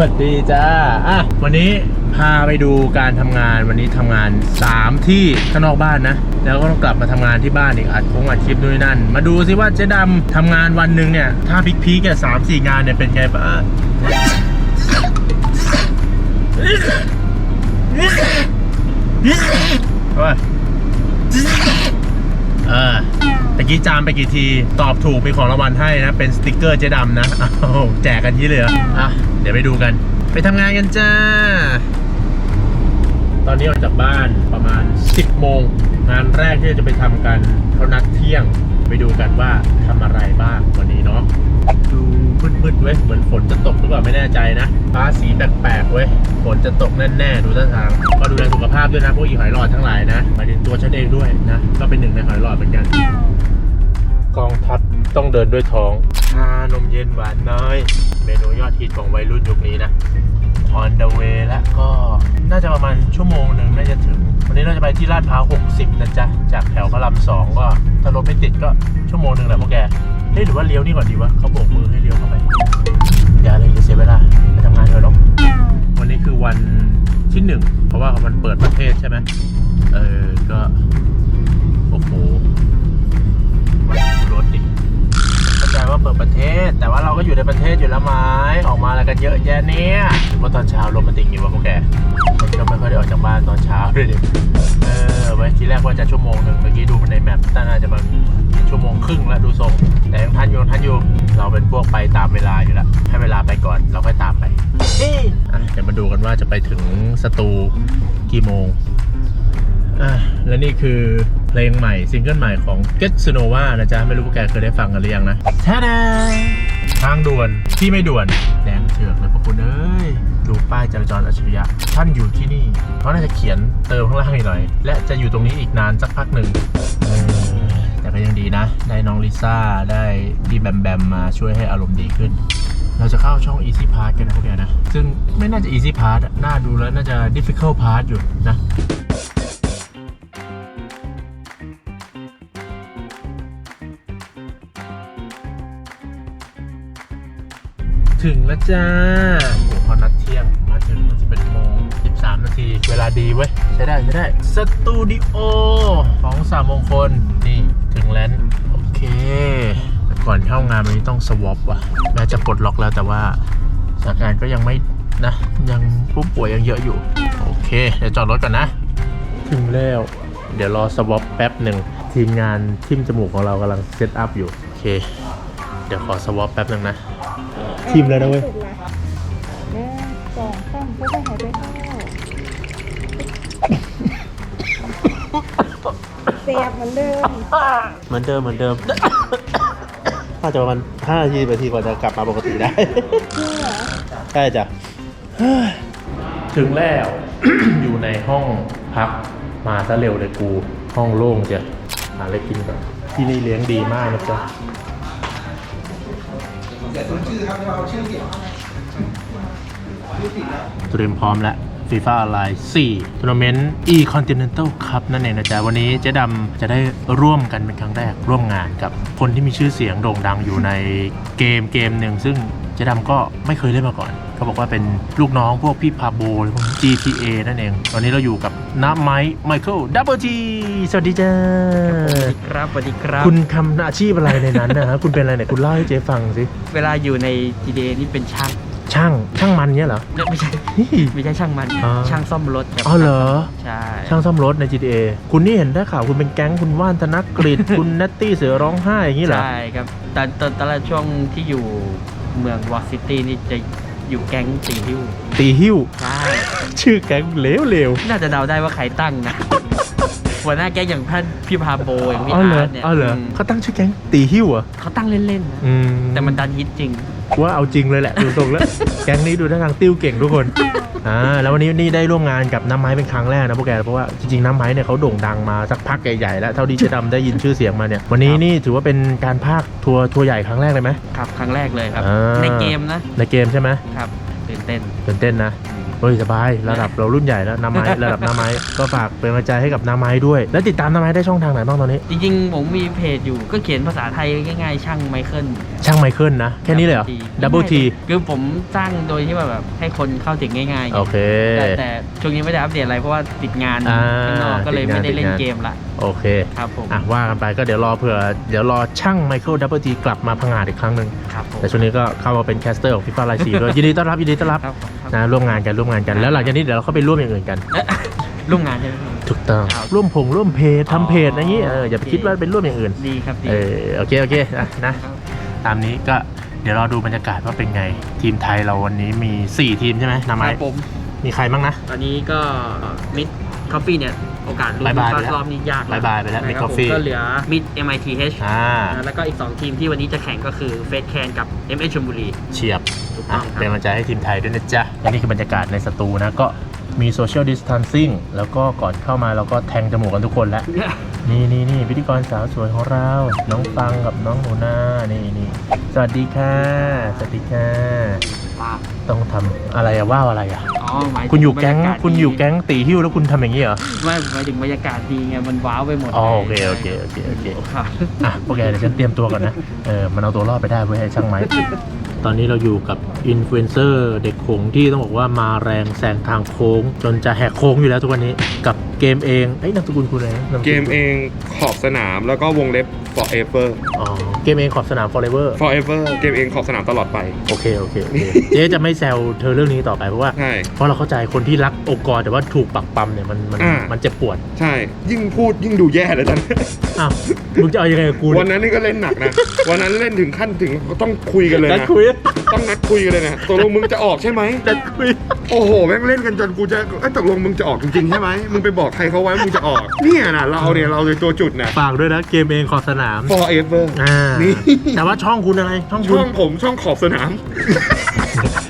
วัสดีจ้าอะวันนี้พาไปดูการทำงานวันนี้ทำงาน 3 ที่ข้างนอกบ้านนะ แล้วก็ต้องกลับมาทำงานที่บ้านอีกอัดคงอัดคลิปด้วยนั่น มาดูซิว่าเจ๊ดำทำงานวันหนึ่งเนี่ย ถ้าพิกพีกแค่สามสี่งานเนี่ยเป็นไงบ้างเฮ้ยเออตะกี้จามไปกี่ที ตอบถูกมีของรางวัลให้นะ เป็นสติกเกอร์เจ๊ดำนะอ้าแจกกันยี่เลยอะ ดี๋ยวไปดูกัน ไปทำงานกันจ้า ตอนนี้ออกจากบ้านประมาณ 10 โมง งานแรกที่จะไปทำกันเขานัดเที่ยง ไปดูกันว่าทำอะไรบ้างวันนี้เนาะดูมืดๆเว้ยเหมือนฝนจะตกหรือเปล่าไม่แน่ใจนะฟ้าสีแปลกๆเว้ยฝนจะตกแน่ๆดูท่าทางก็ดูแลสุขภาพด้วยนะพวกอีหอยหลอดทั้งหลายนะหมายถึงตัวฉันเองด้วยนะก็เป็นหนึ่งในหอยหลอดเหมือนกันกองทัพ ต้องเดินด้วยท้องชานมเย็นหวานน้อย เมนูยอดฮิตของวัยรุ่นยุคนี้นะ on the way แล้วก็น่าจะประมาณชั่วโมงหนึ่งน่าจะถึง วันนี้เราจะไปที่ลาดพร้าว 60 นะจ๊ะ จากแถวพระรามสองก็ถ้ารถไม่ติดก็ชั่วโมงหนึ่งแหละพวกแกเฮ้ยหรือว่าเลี้ยวนี่ก่อนดีวะเขาโบกมือให้เลี้ยวเข้าไป อย่าเลยจะเสียเวลาไปทำงานเถอะเนาะวันนี้คือวันที่หนึ่งเพราะว่ามันเปิดประเทศใช่ไหมเออก็ ว่าเปิดประเทศ แต่ว่าเราก็อยู่ในประเทศอยู่แล้วไหมออกมาอะไรกันเยอะแยะเนี่ยเพราะตอนเช้าโรแมนติกอยู่วะพวกแกมันก็ไม่ค่อยได้ออกจากบ้านตอนเช้าด้วยดิเออไว้ทีแรกว่าจะชั่วโมงหนึ่งเมื่อกี้ดูมันในแมปแต่น่าจะมาชั่วโมงครึ่งแล้วดูทรงแต่ยังทันอยู่ยังทันอยู่เราเป็นพวกไปตามเวลาอยู่แล้วให้เวลาไปก่อนเราค่อยตามไปเอ๊ะอะเดี๋ยวมาดูกันว่าจะไปถึงสตูกี่โมงอะและนี่คือ เพลงใหม่ซิงเกิลใหม่ของ Get s n o v a นะจ๊ะ ไม่รู้พวกแกเคยได้ฟังกันหรือยังนะท่าดาทางด่วนที่ไม่ด่วนแดงเถือกเลยพวกคุณเอ้ยดูป้ายจราจรอัจฉริยะ ท่านอยู่ที่นี่เขาน่าจะเขียนเติมข้างล่างหน่อย และจะอยู่ตรงนี้อีกนานสักพักหนึ่งแต่ก็ยังดีนะ ได้น้องลิซ่า ได้พี่แบมแบมมาช่วยให้อารมณ์ดีขึ้น เราจะเข้าช่อง Easy Part กันนะพวกแกนะ ซึ่งไม่น่าจะ Easy Part น่าดูแล้วน่าจะ Difficult Part อยู่นะ ถึงแล้วจ้าโอ้พอนัดเที่ยงมาถึงมันจะเป็นโมง13 นาที เวลาดีเว้ย ใช้ได้ใช้ได้ สตูดิโอของสามมงคล นี่ถึงแล้วโอเคแต่ก่อนเข้างานวันนี้ต้องสวอปว่ะแม้จะปลดล็อกแล้วแต่ว่าสถานการณ์ก็ยังไม่นะ ยังผู้ป่วยยังเยอะอยู่ โอเค เดี๋ยวจอดรถก่อนนะ ถึงแล้ว เดี๋ยวรอสวอปแป๊บหนึ่ง ทีมงานทิมจมูกของเรากำลังเซตอัพอยู่ โอเค เดี๋ยวขอสวอปแป๊บหนึ่งนะ ทิมแล้วนะเว้ยหนึ่งสองสามค่อยๆหายใจเข้าเสียบเหมือนเดิม เหมือนเดิมเหมือนเดิม น่าจะประมาณ5นาทีนาทีกว่าจะกลับมาปกติได้ จริงเหรอใช่จ้ะ ถึงแล้ว อยู่ในห้องพักมาซะเร็วเลยกู ห้องโล่งจ้ะหาอะไรกินก่อนที่นี่เลี้ยงดีมากนะจ๊ะ เตรียมพร้อมแล้วฟีฟ่าออนไลน์4ทัวร์นาเมนต์ e continental cup นั่นเองนะจ๊ะ วันนี้เจ๊ดำจะได้ร่วมกันเป็นครั้งแรกร่วมงานกับคนที่มีชื่อเสียงโด่งดังอยู่ในเกมเกมหนึ่งซึ่ง เจ๊ดำก็ไม่เคยเล่นมาก่อน เขาบอกว่าเป็นลูกน้องพวกพี่พาโบหรือพวก GTA นั่นเอง ตอนนี้เราอยู่กับน้าไมค์ไมเคิลดับเบิลจีสวัสดีจ้าครับสวัสดีครับ คุณทำอาชีพอะไรในนั้นนะฮะคุณเป็นอะไรเนี่ยคุณเล่าให้เจ๊ฟังสิ เวลาอยู่ใน GTA นี่เป็นช่างช่างช่างมันเนี่ยเหรอเอ้ยไม่ใช่นี่ไม่ใช่ช่างมันอ๋อช่างซ่อมรถครับอ๋อเหรอ ใช่ ช่างซ่อมรถใน GTA คุณนี่เห็นได้ข่าวคุณเป็นแก๊งคุณว่านธนกฤษคุณนัตตี้เสือร้องไห้อย่างนี้เหรอ ใช่ครับ ตอนตอนตอนแรกช่วงที่อยู่ เมืองวอซิตี้นี่จะอยู่แก๊งตีฮิ้วตีหิ้ว ใช่ชื่อแก๊งเหลวเหลวน่าจะเดาได้ว่าใครตั้งนะ หัวหน้าแก๊งอย่างท่านพี่พาโบอย่างพี่อ๋อเหรออาร์ตเนี่ยอ๋อเหรอมเขาตั้งชื่อแก๊งตีหิ้วเหรอะเขาตั้งเล่นๆนะอืม แต่มันดันฮิตจริง ว่าเอาจริงเลยแหละดูตรงแล้ว แก๊งนี้ดูท่าทางติ้วเก่งทุกคนอ่าแล้ววันนี้นี่ได้ร่วมงานกับน้ำไม้เป็นครั้งแรกนะพวกแกเพราะว่าจริงๆน้ำไม้เนี่ยเขาโด่งดังมาสักพักใหญ่ๆแล้วเท่าที่เจะดำได้ยินชื่อเสียงมาเนี่ยวันนี้นี่ถือว่าเป็นการพากทัวร์ทัวร์ใหญ่ครั้งแรกเลยไหม ครับครั้งแรกเลยครับ อ่า ในเกมนะในเกมใช่ไหมครับตื่นเต้นตื่นเต้นนะ เฮ้ยสบายระดับเรารุ่นใหญ่แล้วนาไม้ระดับนาไม้ก็ฝากเป็นกำลังใจให้กับนาไม้ด้วย แล้วติดตามนาไม้ได้ช่องทางไหนบ้างตอนนี้ จริงๆ ผมมีเพจอยู่ก็เขียนภาษาไทยง่ายๆ ช่างไมเคิลช่างไมเคิลนะ แค่นี้เลยเหรอดับเบิลทีคือผมสร้างโดยที่ว่าแบบให้คนเข้าถึงง่ายๆโอเคแต่แต่ช่วงนี้ไม่ได้อัปเดตอะไรเพราะว่าติดงานอ่าข้างนอกก็เลยติดงานไม่ได้เล่นติดงานเกมละโอเคครับผมอะว่ากันไปก็เดี๋ยวรอเผื่อเดี๋ยวรอช่างไมเคิลดับเบิลทีกลับมาพังงาดอีกครั้งหนึ่งครับผมแต่ช่วงนี้ก็เข้ามาเป็นแคสเตอร์ของฟิฟาไลซีด้วยยินดีต้อนรับยินดีต้อนรับครับผมครับ นะร่วมงานกันร่วมงานกันแล้วหลังจากนี้เดี๋ยวเราเข้าไปร่วมอย่างอื่นกันเอ๊ะร่วมงานใช่ไหมพี่ถูกต้องครับร่วมผงร่วมเพจอ๋อทำเพจอะไรอย่างงี้เอออย่าไปคิดว่าเป็นร่วมอย่างอื่นดีครับดีเออโอเคโอเคอะนะ ครับ ตามนี้ก็เดี๋ยวเราดูบรรยากาศว่าเป็นไง ทีมไทยเราวันนี้มี 4 ทีมใช่ไหมนาคไม้รับผม มีใครบ้างนะ ตอนนี้ก็มิดคอฟฟี่เนี่ย โอกาสลุ้นบายบายไปแล้วรอบนี้ยากบายบายไปแล้วนะ Mid ครับผม Coffee ก็เหลือมิด MITH อ่านะแล้วก็อีก 2 ทีมที่วันนี้จะแข่งก็คือเฟสแคนกับ MS ชลบุรี เฉียบถูกต้อะองครับ เป็นกำลังใจให้ทีมไทยด้วยนะจ๊ะและนี่คือบรรยากาศในสตูนะ ก็มีโซเชียลดิสทันซิ่งแล้วก็ก่อนเข้ามาเราก็แทงจมูกกันทุกคนแล้ว นี่นี่นี่พิธีกรสาวสวยของเรา น้องฟังกับน้องหนูนานี่นี่สวัสดีค่ะ สวัสดีค่ะว้าว ต้องทำอะไรอะว่าวอะไรอะอ๋อหมายถึคุณอยู่แก๊งบรรากาศคุณอยู่ดีแก๊งตีหิ้วแล้วคุณทำอย่างนี้เหรอ ไม่หมายถึงบรรยากาศดีไงมันว้าวไปหมดอ๋อลยโอเคโอเคโอเคโอเค ครับอะโอเคเดี๋ยวฉันเตรียมตัวก่อนนะ เออ มันเอาตัวรอดไปได้เว้ยไอ้ช่างไม้ ตอนนี้เราอยู่กับอินฟลูเอนเซอร์เด็กโขงที่ต้องบอกว่ามาแรงแซงทางโค้ง จนจะแหกโค้งอยู่แล้วทุกวันนี้กับเกมเองเอ้ยนามสกุลคุณอะไรนะนามสเกกุลมเองขอบสนามแล้วก็วงเล็บ forever อ๋อเกมเองขอบสนาม forever forever เกมเองขอบสนามตลอดไป โอเคโอเคโอเคเจ๊จะไม่แซวเธอเรื่องนี้ต่อไปเพราะว่า ใช่ เพราะเราเข้าใจคนที่รักองค์กรแต่ว่าถูกปักปั๊มเนี่ยมันมันอ่ามันเจ็บปวดใช่ ยิ่งพูดยิ่งดูแย่เลยตอนนี้อ้าวมึงจะเอายังไงกับกูวันเนี่ยนั้นนี่ก็เล่นหนักนะ วันนั้นเล่นถึงขั้นถึงต้องคุยกันเลยนัดนะ คุยต้องนัดคุยกันเลยนะตกลงมึงจะออกใช่ไหม นัดคุย โอ้โหแม่งเล่นกันจนกูจะเอ้ยตกลงมึงจะออกจริงๆใช่ไหมมึงไปบอกใครเขาไว้มึงจะออก เนี่ยนะเราเนี่ยเราเลยตัวจุดนะ ฝากด้วยนะเกมเองขอบสนาม forever อ่านี่ แต่ว่าช่องคุณอะไร ช่องคุช่ณ องผมช่องขอบสนาม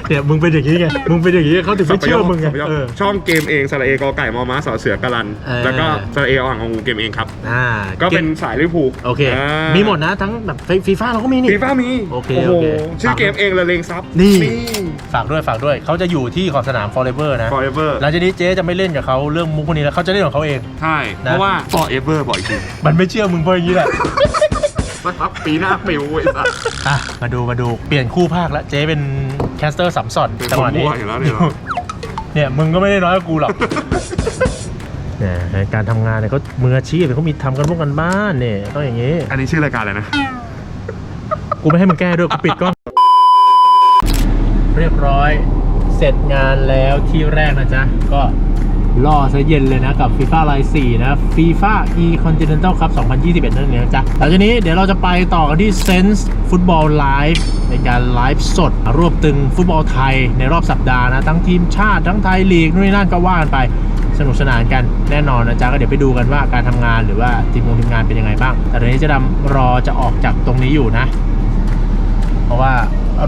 เนี่ยมึงเป็นอย่างนี้ไงมึงเป็นอย่างนี้เขาถึงไม่เชื่อมึงไงสับปะรดเออ ช่องเกมเองสระเอกอไก่มอม้าสอเสือกะลัน เออ แล้วก็สระเอออ่างงูเกมเองครับ อ่าก็เป็นสายลิเวอร์พูลโอเคอ่ามีหมดนะทั้งแบบฟีฟ่าเราก็มีนี่ ฟีฟ่ามีโอเคโอ้โหโอเคชื่อเกมเองละเลงซับนี่ ฝากด้วยฝากด้วยเขาจะอยู่ที่ขอบสนาม forever นะ forever หลังจากนี้เจ๊จะไม่เล่นกับเขาเรื่องมุกพวกนี้แล้วเขาจะเล่นของเขาเอง ใช่ นะ เพราะว่า forever บ่อยจริงมันไม่เชื่อมึงเพราะอย่างนี้แหละ สักพักปีหน้าปิวไอ้สัส อะมาดูมาดูเปลี่ยนคู่ภาคแล้วเจ๊เป็น แคสเตอร์สัมสอนเป็นจังหวะนี้คนมั่วอยู่แล้วเนี่ยเหรอ เนี่ยมึงก็ไม่ได้น้อยกว่ากูหรอก เนี่ยการทำงานเนี่ยเขามืออาชีพเขามีทำกันพวกกันบ้านเนี่ยต้องอย่างนี้ อันนี้ชื่อรายการอะไรนะ กูไม่ให้มึงแก้ด้วยกูปิดกล้อง เรียบร้อย เสร็จงานแล้วที่แรกนะจ๊ะ ก็ ล่อซะเย็นเลยนะกับ FIFA Line 4นะ FIFA E Continental Cup 2021 นั่นเองนะจ๊ะหลังจากนี้เดี๋ยวเราจะไปต่อกันที่ Sense Football Live ในการไลฟ์สด รวบตึงฟุตบอลไทยในรอบสัปดาห์นะ ทั้งทีมชาติทั้งไทยลีกนู่นนี่นั่นก็ว่ากันไปสนุกสนานกันแน่นอนนะจ๊ะก็เดี๋ยวไปดูกันว่าการทำงานหรือว่าทีมงทีมงานเป็นยังไงบ้าง แต่ตอนนี้จะดำรอจะออกจากตรงนี้อยู่นะ เพราะว่า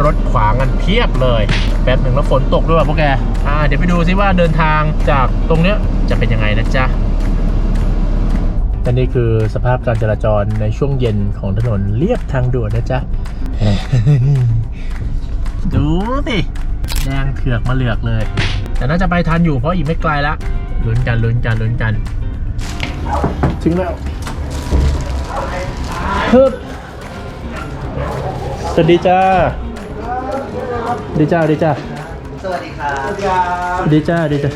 รถขวางกันเพียบเลยแป๊บหนึ่งแล้วฝนตกด้วยว่ะพวกแกอ่าเดี๋ยวไปดูซิว่าเดินทางจากตรงเนี้ยจะเป็นยังไงนะจ๊ะและนี่คือสภาพการจราจรในช่วงเย็นของถนนเลียบทางด่วนนะจ๊ะ ดูสิแดงเถือกมาเหลือกเลย แต่น่าจะไปทันอยู่เพราะอีกไม่ไกลละลุ้นกันลุ้นกันลุ้นกัน ถึงแล้วฮึบสวัสดีจ้า สวัสดีจ้าสวัสดีจ้าสวัสดีครับสวัสดีจ้าสวัสดีจ้า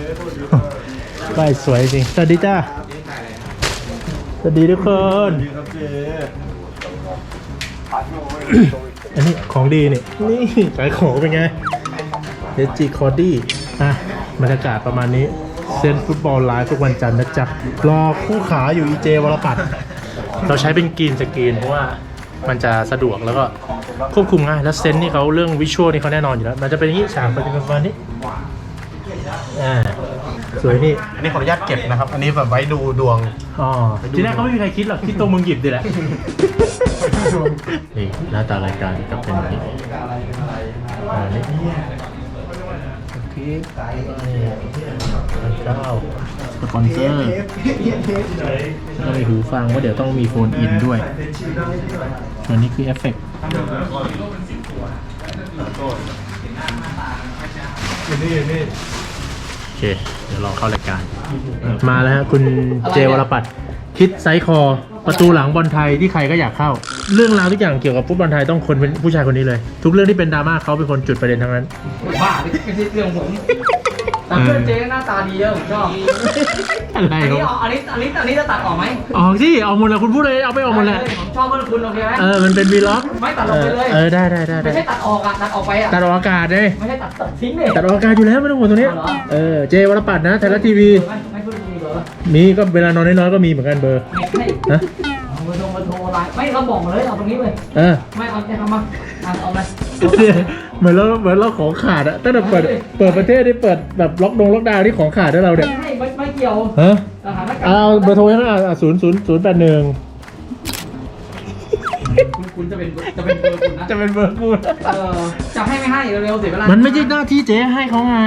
ป้ายสวยจริง สวัสดีจ้าสวัสดีทุกคน อันนี้ของดีนี่ นี่ขายของเป็นไงเดจิคอร์ดี้อะบรรยากาศประมาณนี้ เซนฟุตบอลไลฟ์ทุกวันจันทร์นะจ๊ะ รอคู่ขาอยู่อีเจวรปัตรเราใช้เป็นกรีนสกรีนเพราะว่ามันจะสะดวกแล้วก็ ควบคุมง่ายแล้วเซนส์นี่เขาเรื่องวิชวลนี่เขาแน่นอนอยู่แล้ว มันจะเป็นอย่างนี้ฉากมันจะเป็นประมาณนี้อ่าสวยนี่อันนี้ขออนุญาตเก็บนะครับ อันนี้แบบไว้ดูดวง อ๋อทีแรกเขาไม่มีใครคิดหรอกคิดตัวมึงหยิบดิแหละนี่หน้าตารายการก็เป็นอย่างนี้อ่านี่โอเคเก้าสปอนเซอร์แล้วก็มีหูฟังว่าเดี๋ยวต้องมีโฟนอินด้วย ส่วนนี้คือเอฟเฟกต์เค เดี๋ยวรอเข้ารายการ มาแล้วฮะคุณเจวรปัตรคิดไซส์คอ ประตูหลังบอลไทยที่ใครก็อยากเข้า เรื่องราวทุกอย่างเกี่ยวกับฟุตบอลไทยต้องคนเป็นผู้ชายคนนี้เลย ทุกเรื่องที่เป็นดราม่าเขาเป็นคนจุดประเด็นทั้งนั้น บ้าไม่ใช่เรื่องผม แต่เพื่อนเจ๊หน้าตาดีเยอะผมชอบอะไรอันนี้รับเอาอันนี้อันนี้อันนี้จะตัดออกไหมออกสิเอาหมดเลยคุณพูดเลยเอาไปออกหมดเลยผมชอบเพื่อนคุณโอเคไหมเออมันเป็นวีล็อกไม่ตัดลงไปเลย เออได้ได้ได้ไม่ได้ใช่ตัดออกอะตัดออกไปอะตัดออกอากาศเลยไม่ใช่ตัดตัดทิ้งเลย ตัดออกอากาศอยู่แล้วไม่ต้องห่วงตรงนี้เอาเหรอ เออเจวรปัตรนะไทยรัฐทีวีไม่ไม่เพื่อนคุณมีเบอร์มีก็เวลานอนน้อยๆก็มีเหมือนกันเบอร์ไม่ใช่นะเอาเบอร์โทรเบอร์โทรไลน์ไม่เราบอกมาเลยเอาตรงนี้เลย เออไม่เอาจะทำมาอ่าเอาเลย เหมือนเราเหมือนเราของขาดอะตั้งแต่เปิดเปิดประเทศที่เปิดแบบล็อกดงล็อกดาวน์ที่ของขาดได้เราเนี่ยไม่ไม่ไม่เกี่ยวฮะสถานการณ์เอาเบอร์โทรยังไงอะศูนย์ศูนย์ศูนย์แปดหนึ่งคุณคุณจะเป็นจะเป็นเบอร์คุณนะจะเป็นเบอร์กูเออจะให้ไม่ให้เร็วๆเสียเวลามัมันไม่ใช่หน้าที่เจ๊ให้เขาไง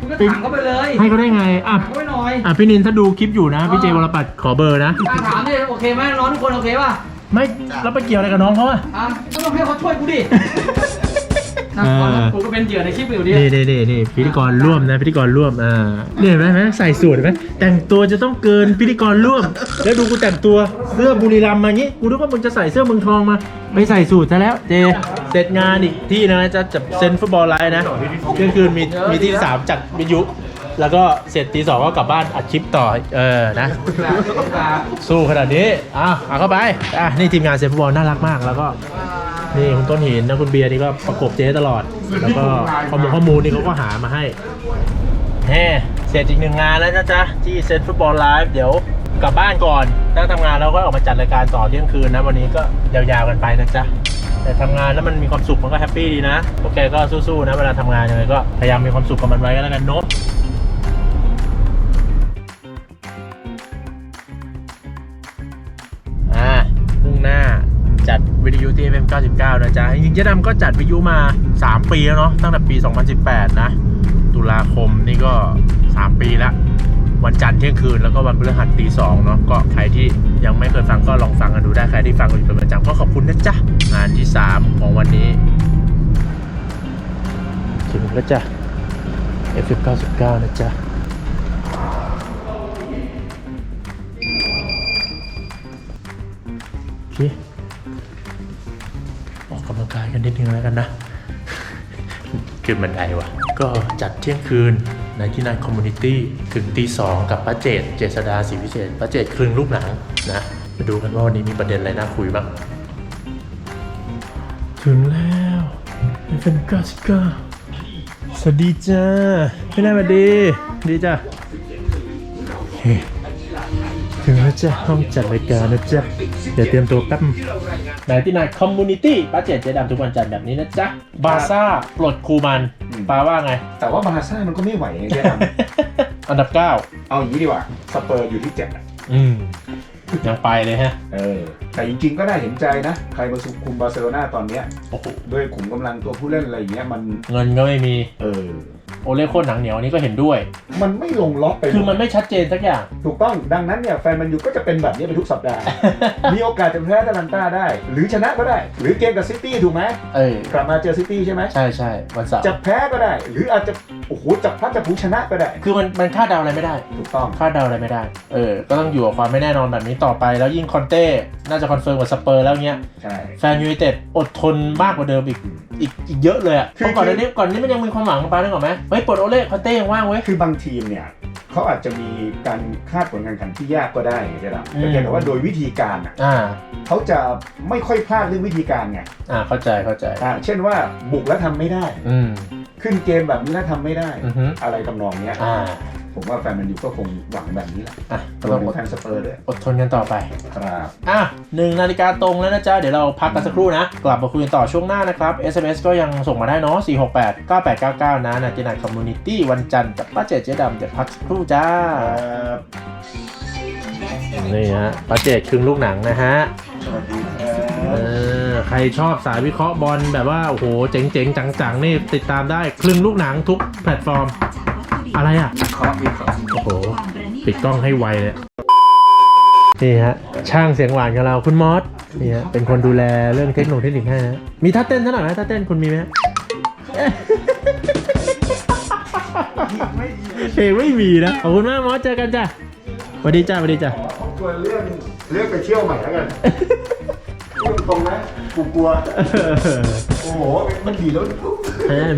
คุณก็ถามเขาไปเลยให้เขาได้ไงอะถามเขาไปหน่อยอะพี่นินถ้าดูคลิปอยู่นะพี่เจวรปัตรขอเบอร์นะ อะถามดิโอเคไหมน้องทุกคนโอเคป่ะไม่แล้วไปเกี่ยวอะไรกับน้องเขาอะอะก็ต้องให้เขาช่วยกูดิ นะเออก่อนนะกูก็เป็นเหยื่อในคลิปอยู่ดินี่นี่นี่นี่พิธีกรร่วมนะพิธีกรร่วมอ่าเนี่ยเห็นไหมเห็นไหมใส่สูทเห็นไหมแต่งตัวจะต้องเกินพิธีกรร่วม แล้วดูกูแต่งตัวเสื้อบุรีรัมย์มาอย่างงี้กูนึกว่ามึงจะใส่เสื้อเมืองทองมา ไม่ใส่สูทซะแล้วเจเสร็จงานอีกที่นะจะจะเซ็นฟุตบอลไลน์นะเที่ยงคืนมีมีที่สามจัดวิทยุ แล้วก็เสร็จตีสองก็กลับบ้านอัดคลิปต่อเออนะ สู้ขนาดนี้อะเอาเข้าไปอะนี่ทีมงานเซฟฟุตบอลน่ารักมากแล้วก็ นี่คุณต้นหินนะคุณเบียร์นี่ก็ประกบเจ๊ตลอด แล้วก็ข้อมูลข้อมูลนี่เขาก็หามาให้แฮ่เสร็จอีกหนึ่งงานแล้วนะจ๊ะ ที่เซนฟุตบอลไลฟ์เดี๋ยวกลับบ้านก่อนนั่งทำงานแล้วก็ออกมาจัดรายการต่อเที่ยงคืนนะ วันนี้ก็ยาวๆกันไปนะจ๊ะ แต่ทำงานแล้วมันมีความสุขมันก็แฮปปี้ดีนะพวกแกก็สู้ๆนะ เวลาทำงานยังไงก็พยายามมีความสุขกับมันไว้ก็แล้วกันเนอะ จัดวิทยุที่ FM 99 นะจ๊ะ จริงๆเจ๊ดำก็จัดวิทยุมา 3 ปีแล้วเนาะตั้งแต่ปี 2018 นะ ตุลาคมนี่ก็ 3 ปีละวันจันทร์เที่ยงคืนแล้วก็วันพฤหัสตีสองเนาะก็ใครที่ยังไม่เคยฟังก็ลองฟังกันดูได้ใครที่ฟังอยู่เป็นประจำก็ขอบคุณนะจ๊ะงานที่ 3 ของวันนี้ถึงแล้วจ้ะ FM 99 นะจ๊ะโอเค กกำลังกายกันนิดนึงแล้วกันนะ ขึ้นบันไดวะก็จัดเที่ยงคืนในที่นั่นคอมมูนิตี้ถึงตีสองกับป้าเจดเจษดาศรีวิเศษป้าเจดครึ่งลูกหนังนะมาดูกันว่าวันนี้มีประเด็นอะไรน่าคุยบ้าง ถึงแล้วเป็นเก้าสิบเก้าสวัสดีจ้าพี่นายสวัสดี ดีจ้าเฮ้ถึงแล้วจ้ะห้องจัดรายการนะจ๊ะเดี๋ยวเตรียมตัวแป๊บไหนที่นายคอมมูนิตี้ป้าเจดเจดำทุกวันจันทร์แบบนี้นะจ๊ะ บาซ่าปลดคูมันปาว่าไง แต่ว่าบาร์ซ่ามันก็ไม่ไหวไงแกดอันดับำเอาอย่างนี้ดีกว่าสเปอร์อยู่ที่เจ็ดอะ9อืม ยังไปเลยฮะ เออ แต่จริงๆก็น่าเห็นใจนะ ใครมาคุมบาร์เซโลนาตอนเนี้ยโอ้โห ด้วยขุมกำลังตัวผู้เล่นอะไรอย่างเงี้ยมัน เงินก็ไม่มี เออ โอเล่โคตรหนังเหนียวอันนี้ก็เห็นด้วย มันไม่ลงล็อกไปคือมันไม่ชัดเจนสักอย่าง ถูกต้องดังนั้นเนี่ยแฟนมันยูก็จะเป็นแบบนี้ไปทุกสัปดาห์ มีโอกาสจะแพ้อาตาลันต้าได้ หรือชนะก็ได้ หรือเกมกับซิตี้ถูกไหมเออกลับมาเจอซิตี้ใช่ไหมใช่ใช่วันเสาร์จะแพ้ก็ได้ หรืออาจจะโอ้โหจับพลัดจับผลูชนะก็ได้ คือมันมันคาดเดาอะไรไม่ได้ ถูกต้องคาดเดาอะไรไม่ได้เออก็ต้องอยู่กับความไม่แน่นอนแบบนี้ต่อไป แล้วยิ่งคอนเต้น่าจะคอนเฟิร์มกับสเปอร์แล้วเงี้ยใช่แฟนยูไนเต็ดอดทนมากกว่าเดิมอีกอีกอีกเยอะเลยอะคือเพราะก่อนหน้านี้ก่อนนี้มันยังมีความหวังปาได้ก่อนไหมเฮ้ยปลดโอเล่คอนเต้ยังว่างเว้ย คือบางทีมเนี่ยเขาอาจจะมีการคาดผลการแข่งขันที่ยากก็ได้ไงใช่ไหมอืมแต่ว่าโดยวิธีการอะอ่าเขาจะไม่ค่อยพลาดเรื่องวิธีการไงอ่าเข้าใจเข้าใจอ่าเช่นว่าบุกแล้วทำไม่ได้ อืมขึ้นเกมแบบนี้แล้วทำไม่ได้ อือฮึอะไรทำนองเนี้ยอ่า ผมว่าแฟนแมันยูก็คงหวังแบบนี้แหละอะก็รวต้มองถึอดงแฟนสเปอร์ด้วยอดทนกันต่อไป ครับอะหนึ่งนาฬิกาตรงแล้วนะจ๊ะ เดี๋ยวเราพักกันสักครู่นะ กลับมาคุยกันต่อช่วงหน้านะครับ SMS ก็ยังส่งมาได้เนาะ468 9899 นะนาจินัทคอมมูนิตี้วันจันทร์กับป้าเจดเจ๊ดำเดี๋ยวพักสักครู่จ้านี่ฮะป้าเจดครึ่งลูกหนังนะฮะเออใครชอบสายวิเคราะห์บอลแบบว่าโอ้โหเจ๋งๆจังๆนี่ติดตามได้ครึ่งลูกหนังทุกแพลตฟอร์ม อะไรอะโอ้โหปิดกล้องให้ไวเลยนี่ฮะช่างเสียงหวานของเราคุณมอสนี่ฮะเป็นคนดูแลเรื่องเทคโนโลยีเทคนิคให้นะมีท่าเต้นซะหน่อยไหมท่าเต้นคุณมีไหมฮะเพลงไม่มีนะขอบคุณมากมอสเจอกันจ้ะสวัสดีจ้าสวัสดีจ้ะกลัวเรื่องเรื่องไปเที่ยวใหม่แล้วกันพูดตรงนะกูกลัวโอ้โหมันดีแล้วเออ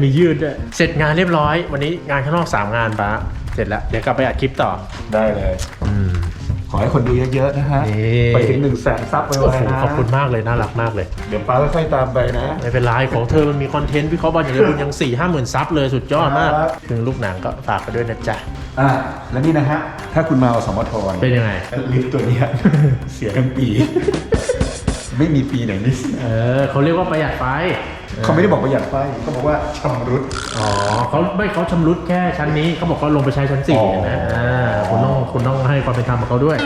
มียืดด้วยเสร็จงานเรียบร้อย วันนี้งานข้างนอก3งานปะเสร็จแล้ว เดี๋ยวกลับไปอัดคลิปต่อ ได้เลย อืม ขอให้คนดูเยอะๆนะฮะ นี่ ไปถึงหนึ่งแสนซับไปโอ้ไว้โหนะขอบคุณมากเลยน่ารักมากเลย เดี๋ยวป้าค่อยๆตามไปนะ ไม่เป็นไรของเธอมันมีคอนเทนต์พี่เขาบอลอย่างเดียวคุณยัง4ี่ห้าหมื่นซับเลยสุดยอดมากครับ ถึงลูกหนังก็ฝากไปด้วยนะจ๊ะ อ่าแล้วนี่นะฮะ ถ้าคุณมาอสมทรเป็นยังไง ลิฟต์ตัวเนี้ย เสียทั้งปี ไม่มีปีไหนนี่เออเขาเรียกว่าประหยัดไฟเขาไม่ได้บอกประหยัดไฟเขาบอกว่าชำรุด อ๋อเขาไม่เขาชำรุดแค่ชั้นนี้เขาบอกเขาลงไปใช้ชั้นสี่อ๋อนะอ่าคุณต้องคุณต้องให้ความเป็นธรรมกับเขาด้วย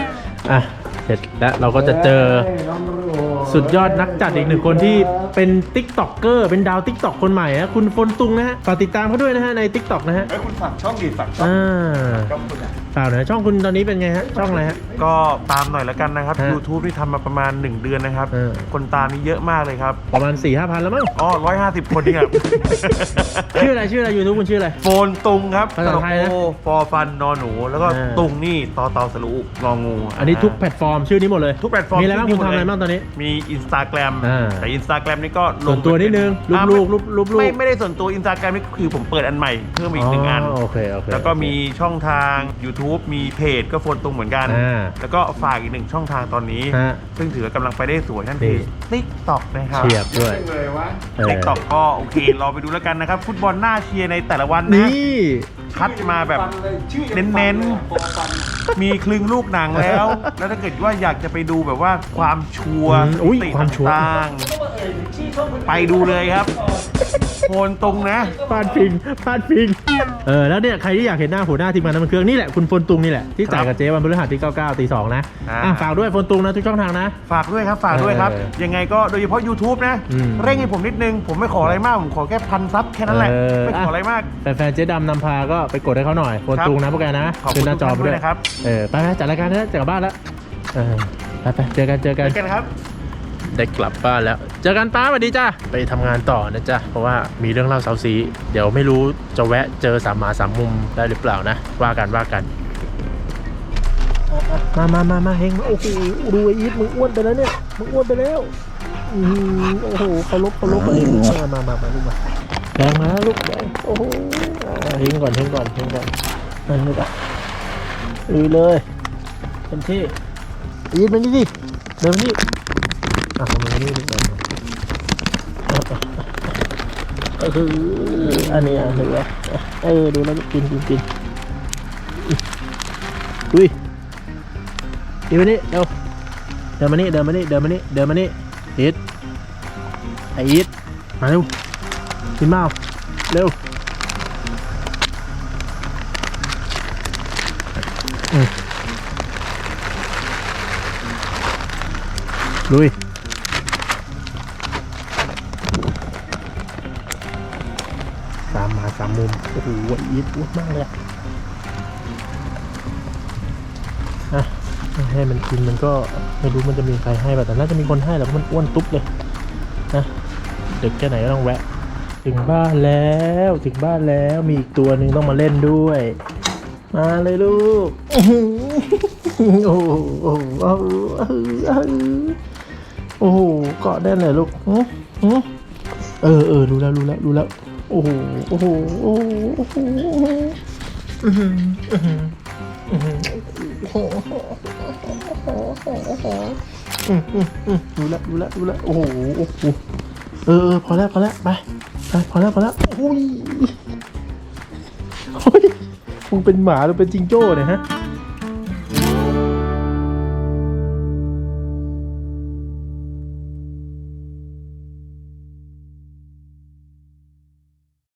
อะเสร็จแล้วเราก็จะเจอสุดยอดนักจัดอีกหนึ่งคนที่เป็นติ๊กต็อกเกอร์เป็นดาวติ๊กต็อกคนใหม่นะคุณฟนตุงนะฮะฝากติดตามเขาด้วยนะฮะในติ๊กต็อกนะฮะเอ้ยคุณฝากช่องดีฝากช่อง อ่าช่องคุณอะฝากหน่อยช่องคุณตอนนี้เป็นไงฮะช่องอะไรฮะ ก็ตามหน่อยแล้วกันนะครับ ฮะ YouTube ที่ทำมาประมาณ 1 เดือนนะครับ เออ คนตามนี่เยอะมากเลยครับประมาณ4ี่ห้าพันแล้วมั้งอ๋อร้อยห้าสิบคนนี่ครับ ชื่ออะไรชื่ออะไรยูทูบคุณชื่ออะไร โฟนตุงครับภาษาไทยนะโอฟอฟันนอหนู แล้วก็อ่า ตุงนี่ตอเตาสรุงองูอันนี้ทุกแพลตฟอร์มชื่อนี้หมดเลยทุกแพลตฟอร์มมีอะไรบ้างชื่คุณทำอะไรหมดเลยบ้างตอนนี้ มีอินสตาแกรมอ่า แต่อินสตาแกรมนี่ก็ลส่งวนตัวนิดนึงอ่ารูปๆรูปๆรูปๆไม่ไม่ได้ส่วนตัวอินสตาแกรมนี่คือผมเปิดอันใหม่เพิ่มอีกหนึ่งอัน โอเคโอเคแล้วก็มีช่องทาง YouTube มีเพจก็โฟนตุงเหมือนกัน อ่าแล้วก็ฝากอีกหนึ่งช่องทางตอนนี้ ฮะซึ่งถือว่ากำลังไปได้สวยนั่นดีคือ TikTok นะครับ เฉียบด้วยเลยวะเออ TikTok ก็โอเค รอไปดูแล้วกันนะครับ ฟุตบอลหน้าเชียร์ในแต่ละวันนะ นี่ คัดมาแบบเน้นๆ มีคลึงลูกหนังแล้ว แล้วถ้าเกิดว่าอยากจะไปดูแบบว่าความชัวร์อืมอุ้ยสถิติความชัวร์ ต่างๆไปดูเลยครับโคนตรงนะพลาดพิงพลาดพิง เออ แล้วเนี่ย ใครที่อยากเห็นหน้าหัวหน้าทีมงานน้ำมันเครื่องนี่แหละ คุณฟนตุงนี่แหละ ที่จ่ายกับเจ๊วันพฤหัสที่ 99ตี2นะ อ่า อะฝากด้วยฟนตุงนะ ทุกช่องทางนะ ฝากด้วยครับฝากด้วยครับ เออยังไงก็โดยเฉพาะ YouTube นะ อืม เร่งให้ผมนิดนึง ผมไม่ขออะไรมาก ผมขอแค่พันซับแค่นั้นแหละเออไม่ขออะไรมาก แฟนๆเจ๊ดำนำพาก็ไปกดให้เขาหน่อยฟนตุงนะพวกแกนะขอบคุณขึ้นหน้าจอไปทุกท่านด้วยด้วยนะครับ เออไปไปจัดรายการนะจัดกลับบ้านแล้วเออไปไปเจอกันเจอกันเจอกันครับ ได้กลับบ้านแล้ว เจอกันป้าสวัสดีจ้าไปทำงานต่อนะจ๊ะเพราะว่ามีเรื่องเล่าเซาซี เดี๋ยวไม่รู้จะแวะเจอสามหมาสามมุมได้หรือเปล่านะ ว่ากันว่ากันมามามามาเฮงโอ้โหดูไอ้อีทมึงอ้วนไปแล้วเนี่ย มึงอ้วนไปแล้วอืมโอ้โหเขาลบเขาลบไปมามามามาลูกมา แดงมาลูกแดงโอ้โหอ่าเฮงก่อนเฮงก่อนเฮงก่อนนั่นลูกอะลุยเลยเต็มที่อีทมานี่ดิเดินมานี่อะทำไมไม่ด้ดูก็คืออันนี้อะเหลือเออดูแล้วกินกินกินอุ้ยดีมานี่เร็วเดินมานี่เดินมานี่เดินมานี่เดินมานี่อีทไออีทมาเร็ว กินเมาเร็วลุยสามหมาสามมุม โอ้โหอีทอ้วนมากเลยอะอะให้มันกินมันก็ไม่รู้มันจะมีใครให้แบบแต่น่าจะมีคนให้แหละเพราะมันอ้วนตุ๊บเลยนะเด็กแค่ไหนก็ต้องแวะ ถึงบ้านแล้วถึงบ้านแล้วมีอีกตัวหนึ่งต้องมาเล่นด้วย มาเลยลูกโอ้โหโอ้โหโอ้โหเกาะได้เลยลูกอื้อหือเออเออรู้แล้วรู้แล้วรู้แล้วโอ้โหโอ้โหโอ้โหอืมอืมอืมรู้แล้วรู้แล้วรู้แล้วโอ้โหโอ้โหเออเออพอแล้วพอแล้วไป ไปพอแล้วพอแล้วอุ้ยโอ้ยมึงเป็นหมาหรือเป็นจิงโจ้เนี่ยฮะ